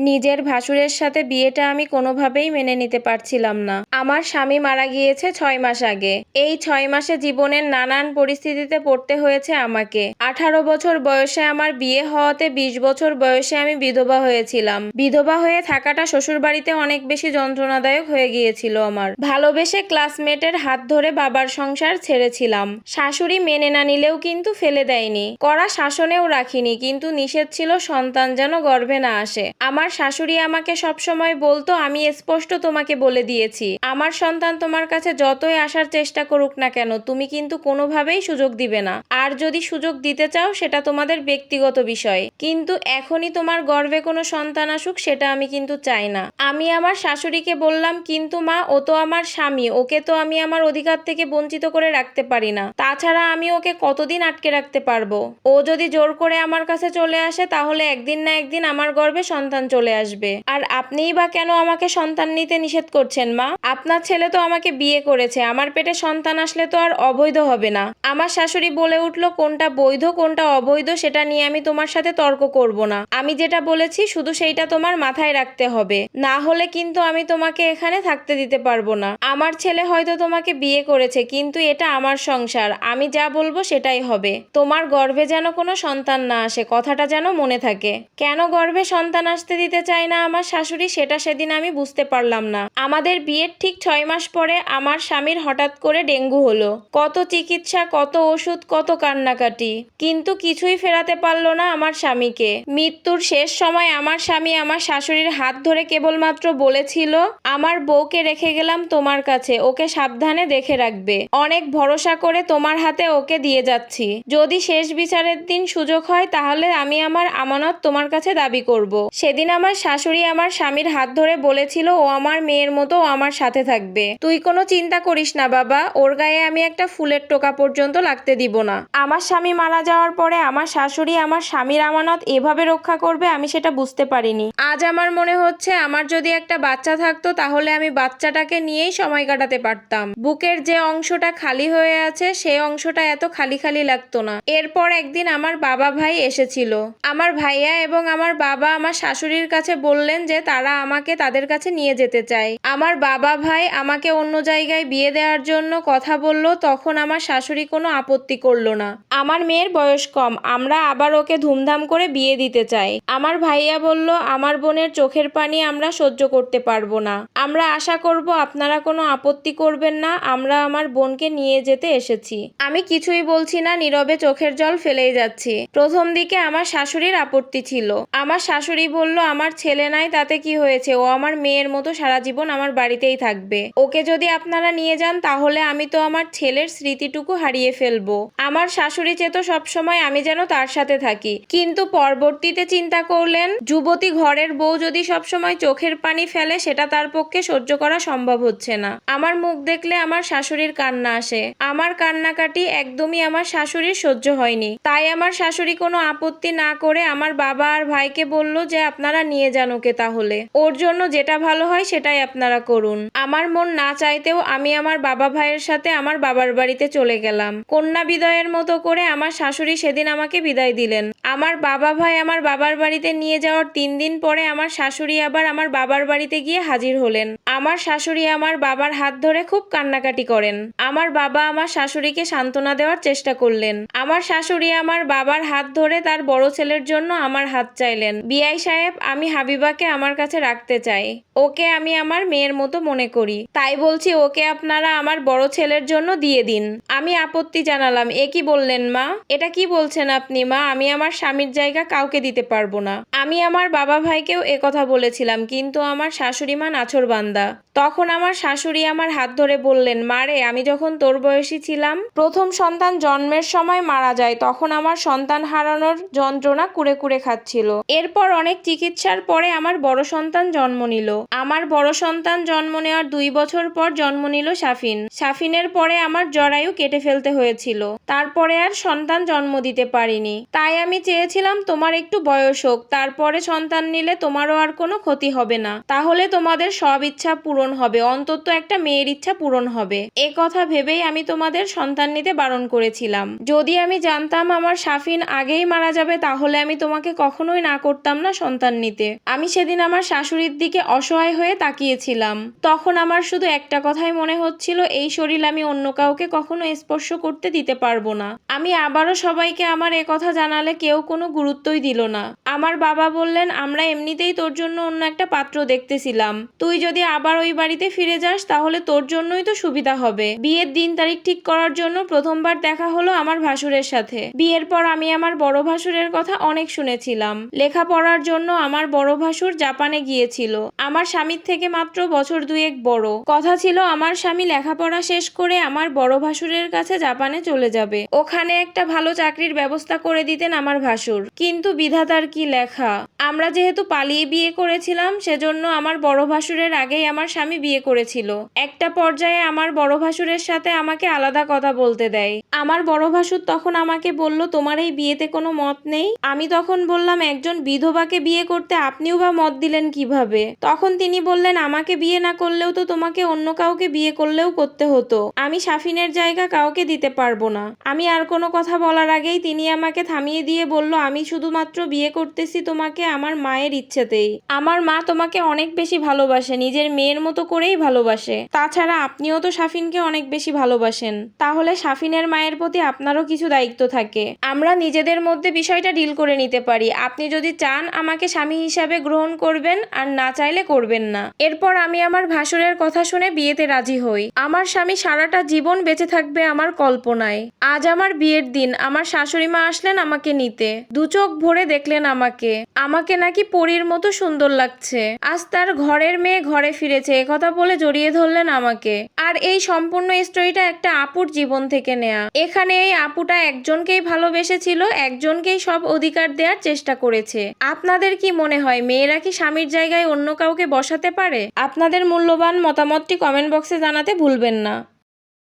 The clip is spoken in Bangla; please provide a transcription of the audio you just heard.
নিজের ভাসুরের সাথে বিয়েটা আমি কোনোভাবেই মেনে নিতে পারছিলাম না। আমার স্বামী মারা গিয়েছে ছয় মাস আগে। এই ছয় মাসে জীবনের নানান পরিস্থিতিতে পড়তে হয়েছে আমাকে। আঠারো বছর বয়সে আমার বিয়ে হওয়াতে বিশ বছর বয়সে আমি বিধবা হয়েছিলাম। বিধবা হয়ে থাকাটা শ্বশুরবাড়িতে অনেক বেশি যন্ত্রণাদায়ক হয়ে গিয়েছিল আমার। ভালোবেসে ক্লাসমেটের হাত ধরে বাবার সংসার ছেড়েছিলাম। শাশুড়ি মেনে না নিলেও কিন্তু ফেলে দেয়নি। কড়া শাসনেও রাখিনি, কিন্তু নিষেধ ছিল সন্তান যেন গর্ভে না আসে। আমার শাশুড়ি আমাকে সবসময় বলতো, আমি স্পষ্ট তোমাকে বলে দিয়েছি। আমার সন্তান তোমার কাছে যতই আসার চেষ্টা করুক না কেন, তুমি কিন্তু কোনোভাবেই সুযোগ দিবে না। আর যদি সুযোগ দিতে চাও, সেটা তোমাদের ব্যক্তিগত বিষয়। কিন্তু এখনই তোমার গর্ভে কোনো সন্তান আসুক, সেটা আমি কিন্তু চাই না। আমি আমার শাশুড়িকে বললাম, কিন্তু মা, ও তো আমার স্বামী, ওকে তো আমি আমার অধিকার থেকে বঞ্চিত করে রাখতে পারি না। তাছাড়া আমি ওকে কতদিন আটকে রাখতে পারব? ও যদি জোর করে আমার কাছে চলে আসে, তাহলে একদিন না একদিন আমার গর্ভে সন্তান চলে আসবে। আর আপনিই বা কেন আমাকে সন্তান নিতে নিষেধ করছেন, মা? আপনার ছেলে তো আমাকে বিয়ে করেছে, আমার পেটে সন্তান আসলে তো আর অবৈধ হবে না। আমার শাশুড়ি বলে উঠল, কোনটা বৈধ, কোনটা অবৈধ, সেটা নিয়ে আমি তোমার সাথে তর্ক করব না। আমি যেটা বলেছি, শুধু সেইটা তোমার মাথায় রাখতে হবে। না হলে কিন্তু আমি তোমাকে এখানে থাকতে দিতে পারব না। আমার ছেলে হয়তো তোমাকে বিয়ে করেছে, কিন্তু এটা আমার সংসার। আমি যা বলব সেটাই হবে। তোমার গর্ভে যেন কোনো সন্তান না আসে, কথাটা যেন মনে থাকে। কেন গর্ভে সন্তান আসতে দিতে চায় না আমার শাশুড়ি, সেটা সেদিন আমি বুঝতে পারলাম না। আমাদের বিয়ের ঠিক ছয় মাস পরে আমার স্বামীর হঠাৎ করে ডেঙ্গু হলো। কত চিকিৎসা, কত ওষুধ, কত কান্নাকাটি। কিন্তু কিছুই ফেরাতে পারল না আমার স্বামীকে। মৃত্যুর শেষ সময় আমার স্বামী আমার শাশুড়ির হাত ধরে কেবলমাত্র বলেছিল, আমার বউকে রেখে গেলাম তোমার কাছে, ওকে সাবধানে দেখে রাখবে। অনেক ভরসা করে তোমার হাতে ওকে দিয়ে যাচ্ছি। যদি শেষ বিচারের দিন সুযোগ হয়, তাহলে আমি আমার আমানত তোমার কাছে দাবি করব। সেদিন আমার শাশুড়ি আমার স্বামীর হাত ধরে বলেছিল, ও আমার মেয়ের মতো, ও আমার সাথে থাকবে। তুই কোনো চিন্তা করিস না বাবা, ওর গায়ে আমি একটা ফুলের টোকা পর্যন্ত লাগতে দিব না। আমার স্বামী মারা যাওয়ার পরে আমার শাশুড়ি, আমার স্বামীর আমানত এভাবে রক্ষা করবে আমি সেটা বুঝতে পারিনি। আজ আমার মনে হচ্ছে, আমার যদি একটা বাচ্চা থাকতো, তাহলে আমি বাচ্চাটাকে নিয়েই সময় কাটাতে পারতাম। বুকের যে অংশটা খালি হয়ে আছে, সেই অংশটা এত খালি খালি লাগতো না। এরপর একদিন আমার বাবা ভাই এসেছিল। আমার ভাইয়া এবং আমার বাবা আমার শাশুড়ির কাছে বললেন যে তারা আমাকে তাদের কাছে নিয়ে যেতে চায়। আমার বাবা ভাই আমাকে অন্য জায়গায় বিয়ে দেওয়ার জন্য কথা বলল, তখন আমার শাশুড়ি কোনো আপত্তি করল না। আমার মেয়ের বয়স কম, আমরা আবার ওকে ধুমধাম করে বিয়ে দিতে চাই। আমার ভাইয়া বলল, আমার বোনের চোখের পানি আমরা সহ্য করতে পারব না। আমরা আশা করব আপনারা কোনো আপত্তি করবেন না, আমরা আমার বোনকে নিয়ে যেতে এসেছি। আমি কিছুই বলছি না, নীরবে চোখের জল ফেলেই যাচ্ছি। প্রথম দিকে আমার শাশুড়ির আপত্তি ছিল। আমার শাশুড়ি বলল আমার ছেলে নাই, তাতে কি হয়েছে? ও আমার মেয়ের মতো সারা জীবন আমার বাড়িতেই থাকবে। ওকে যদি আপনারা নিয়ে যান, তাহলে আমি তো আমার ছেলের স্মৃতিটুকু হারিয়ে ফেলব। আমার শাশুড়ি চেত সবসময় আমি যেন তার সাথে থাকি। কিন্তু পরবর্তীতে চিন্তা করলেন, যুবতী ঘরের বউ যদি সবসময় চোখের পানি ফেলে, সেটা তার পক্ষে সহ্য করা সম্ভব হচ্ছে না। আমার মুখ দেখলে আমার শাশুড়ির কান্না আসে। আমার কান্নাকাটি একদমই আমার শাশুড়ির সহ্য হয়নি। তাই আমার শাশুড়ি কোনো আপত্তি না করে আমার বাবা আর ভাইকে বলল যে, আপনারা নিয়ে যান ওকে তাহলে। ওর জন্য যেটা ভালো হয় সেটাই আপনারা করুন। আমার মন না চাইতেও আমি আমার বাবা ভাইয়ের সাথে আমার বাবার বাড়িতে চলে গেলাম। কন্যা বিদায়ের মতো করে আমার শাশুড়ি সেদিন আমাকে বিদায় দিলেন। আমার বাবা ভাই আমার বাবার বাড়িতে নিয়ে যাওয়ার তিন দিন পরে আমার শাশুড়ি আবার আমার বাবার বাড়িতে গিয়ে হাজির হলেন। আমার শাশুড়ি আমার বাবার হাত ধরে খুব কান্নাকাটি করেন। আমার বাবা আমার শাশুড়িকে সান্ত্বনা দেওয়ার চেষ্টা করলেন। আমার শাশুড়ি আমার বাবার হাত ধরে তার বড় ছেলের জন্য আমার হাত চাইলেন। বিআই সাহেব, আমি হাবিবাকে আমার কাছে রাখতে চাই। ওকে আমি আমার মেয়ের মতো মনে করি। তাই বলছি ওকে আপনারা আমার বড় ছেলের জন্য দিয়ে দিন। আমি আপত্তি জানালাম। এ কি বললেন মা? এটা কি বলছেন আপনি মা? আমি আমার স্বামীর জায়গা কাউকে দিতে পারব না। আমি আমার বাবা ভাইকেও কথা বলেছিলাম, কিন্তু আমার শাশুড়ি মা নাছর বান্দা। da তখন আমার শাশুড়ি আমার হাত ধরে বললেন মারে আমি যখন তোর বয়সী ছিলাম, প্রথম সন্তান জন্মের সময় মারা যায়, তখন আমার সন্তান হারানোর যন্ত্রণা কুড়ে কুড়ে খাচ্ছিল। এরপর অনেক চিকিৎসার পরে আমার বড় সন্তান জন্ম নিল। আমার বড় সন্তান জন্ম নেওয়ার দুই বছর পর জন্ম নিল সাফিন। সাফিনের পরে আমার জরায়ু কেটে ফেলতে হয়েছিল। তারপরে আর সন্তান জন্ম দিতে পারিনি। তাই আমি চেয়েছিলাম, তোমার একটু বয়স হোক, তারপরে সন্তান নিলে তোমারও আর কোনো ক্ষতি হবে না। তাহলে তোমাদের সব ইচ্ছা পূরণ পূরণ হবে, অন্তত একটা মেয়ের ইচ্ছা পূরণ হবে। এ কথা ভেবেই আমি তোমাদের সন্তান নিতে বারণ করেছিলাম। যদি আমি জানতাম আমার সাফিন আগেই মারা যাবে, তাহলে আমি তোমাকে কখনোই না করতাম না সন্তান নিতে। আমি সেদিন আমার শাশুড়ির দিকে অসহায় হয়ে তাকিয়েছিলাম। তখন আমার শুধু একটা কথাই মনে হচ্ছিল, এই শরীর আমি অন্য কাউকে কখনো স্পর্শ করতে দিতে পারব না। আমি আবারও সবাইকে আমার এ কথা জানালে কেউ কোনো গুরুত্বই দিল না। আমার বাবা বললেন, আমরা এমনিতেই তোর জন্য অন্য একটা পাত্র দেখতেছিলাম। তুই যদি আবার ওই বাড়িতে ফিরে যাস, তাহলে তোর জন্যই তো সুবিধা হবে। বিয়ের দিন তারিখ ঠিক করার জন্য প্রথমবার দেখা হলো আমার ভাসুরের সাথে। বিয়ের পর আমি আমার বড় ভাসুরের কথা অনেক শুনেছিলাম। লেখাপড়ার জন্য আমার বড় ভাসুর জাপানে গিয়েছিল। আমার স্বামীর থেকে মাত্র বছর দুয়েক বড়। কথা ছিল, আমার স্বামী লেখাপড়া শেষ করে আমার বড় ভাসুরের কাছে জাপানে চলে যাবে। ওখানে একটা ভালো চাকরির ব্যবস্থা করে দিতেন আমার ভাসুর। কিন্তু বিধাতার কি লেখা? আমরা যেহেতু পালিয়ে বিয়ে করেছিলাম, সেজন্য আমার বড় ভাসুরের আগেই আমার স্বামী বিয়ে করেছিল। একটা পর্যায়ে আমার বড় ভাসুরের সাথে আমাকে আলাদা কথা বলতে দেয়। আমার বড় ভাসুর তখন আমাকে বলল, তোমার এই বিয়েতে কোনো মত নেই? আমি তখন বললাম, একজন বিধবাকে বিয়ে করতে আপনিও বা মত দিলেন কীভাবে? তখন তিনি বললেন, আমাকে বিয়ে না করলেও তো তোমাকে অন্য কাউকে বিয়ে করলেও করতে হতো। আমি সাফিনের জায়গা কাউকে দিতে পারব না। আমি আর কোনো কথা বলার আগেই তিনি আমাকে থামিয়ে দিয়ে বলল, আমি শুধুমাত্র বিয়ে করতেছি তোমাকে আমার মায়ের ইচ্ছেতেই। আমার মা তোমাকে অনেক বেশি ভালোবাসে। নিজের মেয়ের মতো করেই ভালোবাসে। তাছাড়া আপনিও তো সাফিনকে অনেক বেশি ভালোবাসেন। তাহলে সাফিনের মায়ের প্রতি আপনারও কিছু দায়িত্ব থাকে। আমরা নিজেদের মধ্যে বিষয়টা ডিল করে নিতে পারি। আপনি যদি চান আমাকে স্বামী হিসাবে গ্রহণ করবেন আর না চাইলে করবেন না। এরপর আমি আমার ভাসুরের কথা শুনে বিয়েতে রাজি হই। আমার স্বামী সারাটা জীবন বেঁচে থাকবে আমার কল্পনায়। আজ আমার বিয়ের দিন। আমার শাশুড়ি মা আসলেন আমাকে নিতে। দু চোখ ভরে দেখলেন আমাকে। আমাকে নাকি পরীর মতো সুন্দর লাগছে। আজ তার ঘরের মেয়ে ঘরে ফিরেছে। একথা বলে জড়িয়ে ধরলেন আমাকে। আর এই সম্পূর্ণ স্টোরিটা একটা আপুর জীবন থেকে নেয়া। এখানে এই আপুটা একজনকেই ভালোবেসেছিল, একজনকেই সব অধিকার দেওয়ার চেষ্টা করেছে। আপনাদের কি মনে হয়, মেয়েরা কি স্বামীর জায়গায় অন্য কাউকে বসাতে পারে? আপনাদের মূল্যবান মতামতটি কমেন্ট বক্সে জানাতে ভুলবেন না।